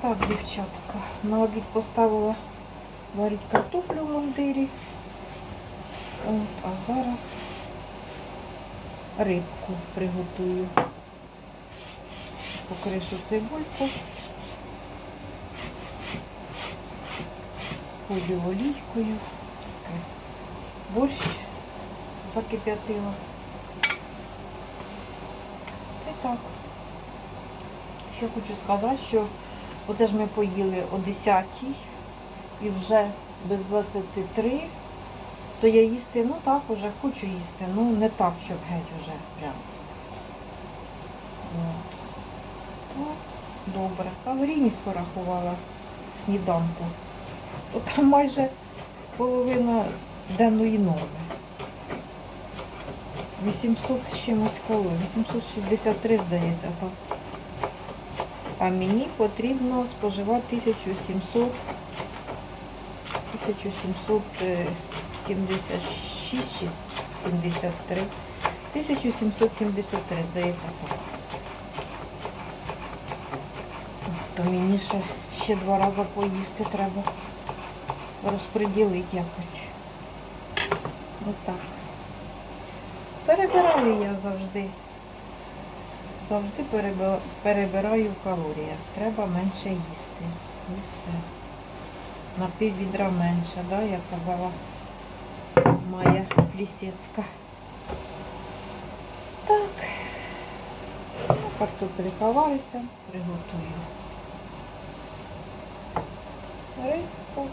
Так, дівчатка, на обід поставила варити картоплю в мундирі. От, а зараз рибку приготую. Покришу цибульку. Полю олійкою. Борщ закип'ятила. І так. Ще хочу сказати, що оце ж ми поїли о 10 і вже без 23, то я їсти, ну так, уже хочу їсти, ну не так, щоб геть уже прям. От. Ну, добре. Калорійність порахувала сніданку. То там майже половина денної норми. 800 з чимось калорій, 863, здається, так. А мені потрібно споживати 1700 1776 чи 73. 1773, здається, так. То мені ще, ще два рази поїсти треба розподілити якось. Отак. Перебираю я завжди. Завжди перебираю в калоріях. Треба менше їсти. І все. На пів відра менше, да, як казала Майя Плісецька. Так. Ну, картопелька вариться, приготую. Рибку.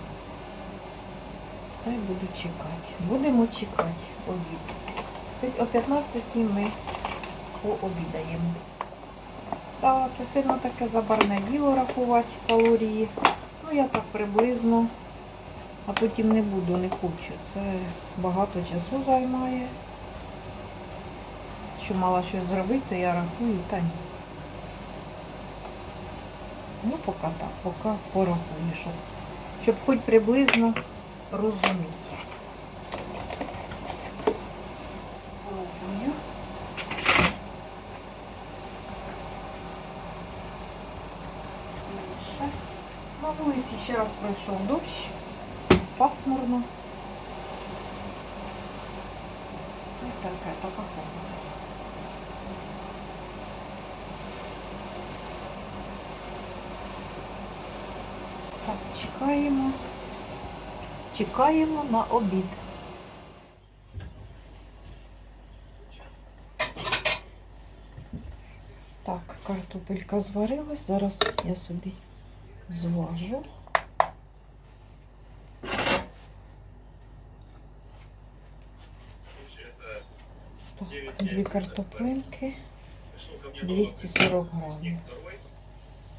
Та й буду чекати. Будемо чекати обід. Тобто о 15 ми пообідаємо. Та це сильно таке забарне діло рахувати калорії. Ну я так приблизно, а потім не буду, не хочу. Це багато часу займає. Що мала щось зробити, я рахую, та ні. Ну, поки так, поки порахую, щоб, щоб хоч приблизно розуміти. На вулиці ще раз пройшов дощ, пасмурно. І таке, така погода. Так, чекаємо. Чекаємо на обід. Так, картопелька зварилась. Зараз я собі зважу. Так, дві картоплинки, 240 грамів.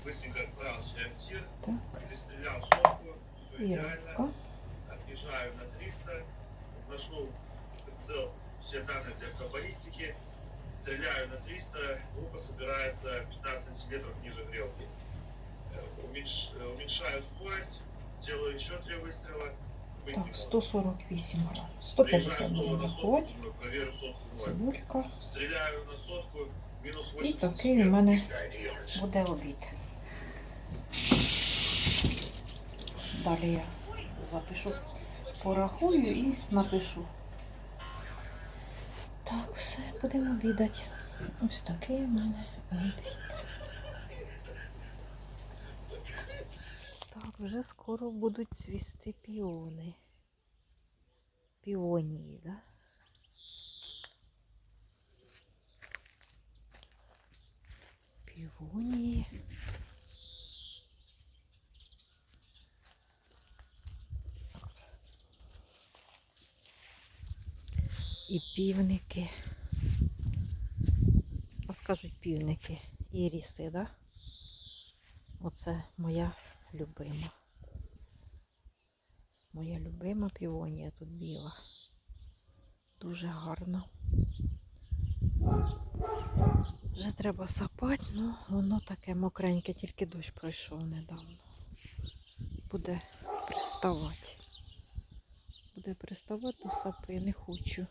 Быстренько отправился в тир, Так, пристрелял сотку, все і идеально. рибка. Отъезжаю на 300, вношу в прицел все данные для каббалистики, стреляю на 300, группа собирается 15 сантиметров ниже грелки. Э, уменьш- э, уменьшаю скорость, делаю еще три выстрела. Так, выкинул. 148 грам. Приезжаю 150 снова будемо на рахувати. сотку, проверю сотку вновь. Цибулька. Стреляю на сотку, минус І 80 такий у мене буде обід. Далі я запишу, порахую і напишу. Так, все, будемо обідати. Ось такий у мене обід. Вже скоро будуть цвісти піони. Піонії? Да? Півонії. І півники. А скажуть півники. Іріси, да? Оце моя любима. Моя любима півонія тут біла. Дуже гарна. Вже треба сапати, ну воно таке мокреньке, тільки дощ пройшов недавно. Буде приставати. Буде приставати до сапи, не хочу.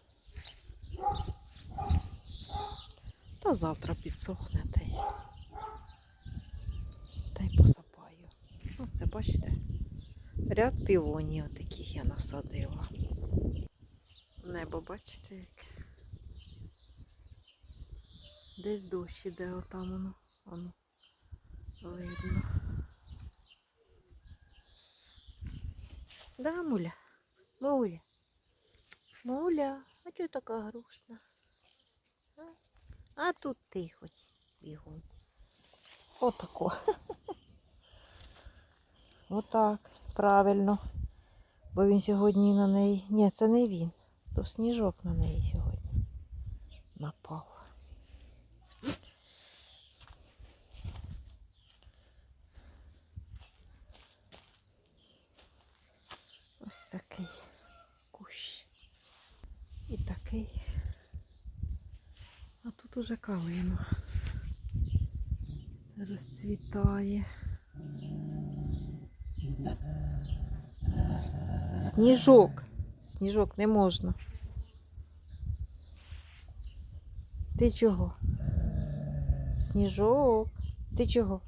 Та завтра підсохне та й, та й посапаю. Це бачите? Ряд півоній отаких я насадила. Небо, бачите, яке? Десь дощ іде отам воно. Воно видно. Да, муля? Муля. Муля, а чого така грустна? А, а тут ти хоч бігом. Отако. Отак, правильно. Бо він сьогодні на неї. Ні, це не він. То сніжок на неї сьогодні напав. Ось такий кущ. І такий. А тут уже калина розцвітає. Сніжок. Сніжок не можна. Ти чого? Сніжок. Ти чого?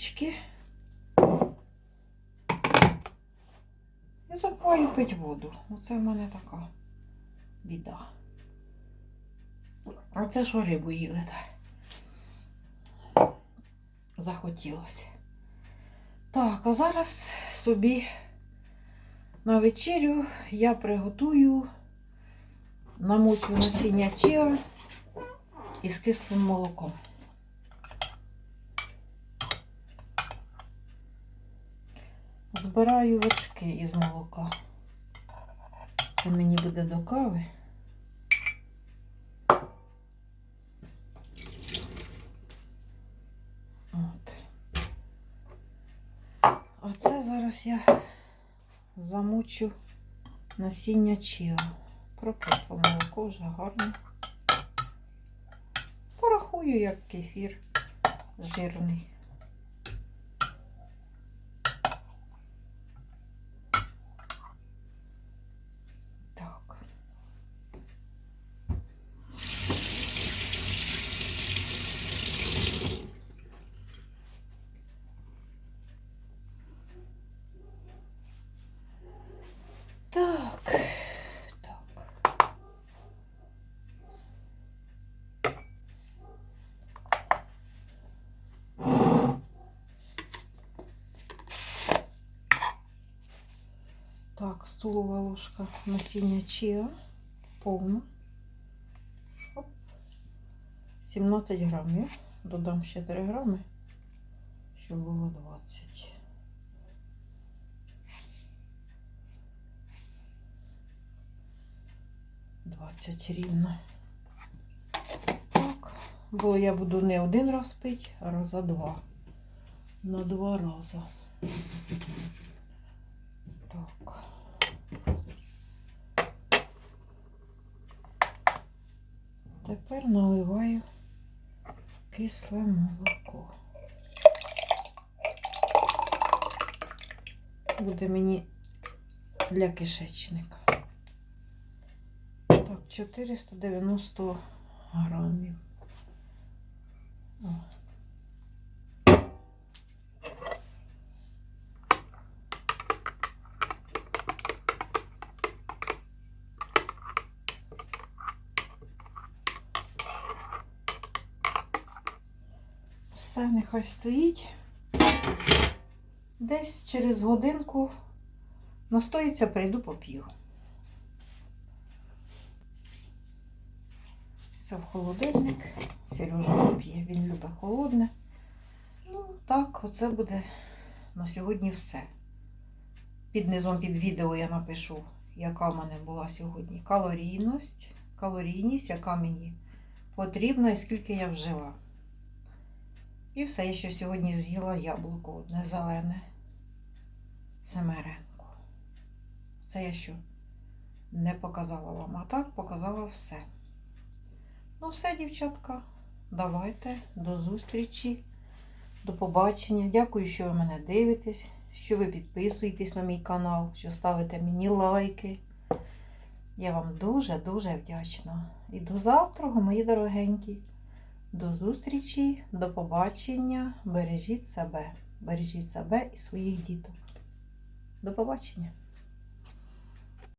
Водички. Я забуваю пити воду. Оце в мене така біда. А це що рибу їли? так? Захотілося. Так, а зараз собі на вечерю я приготую намочу насіння чіа із кислим молоком. Збираю вершки із молока. Це мені буде до кави. От. А це зараз я замучу насіння чіа. Прокисло молоко вже гарно. Порахую, як кефір жирний. Так. Так. Так. Столова ложка насіння чіа повна. Оп. 17 грамів. Додам ще 3 грами, щоб було 20. Двадцять рівно. Так. Бо я буду не один раз пити, а раза два. На два рази. Так. Тепер наливаю кисле молоко. Буде мені для кишечника. Так, 490 грамів. О. Все, нехай стоїть. Десь через годинку настоїться, прийду поп'ю. Це в холодильник. Сережа поп'є, він любить холодне. Ну, так, оце буде на сьогодні все. Під низом під відео я напишу, яка в мене була сьогодні калорійність, калорійність, яка мені потрібна і скільки я вжила. І все, я ще сьогодні з'їла яблуко одне зелене. Семеренко. Це я що не показала вам, а так показала все. Ну, все, дівчатка, давайте до зустрічі, до побачення. Дякую, що ви мене дивитесь, що ви підписуєтесь на мій канал, що ставите мені лайки. Я вам дуже-дуже вдячна. І до завтра, мої дорогенькі. До зустрічі, до побачення. Бережіть себе. Бережіть себе і своїх діток. До побачення!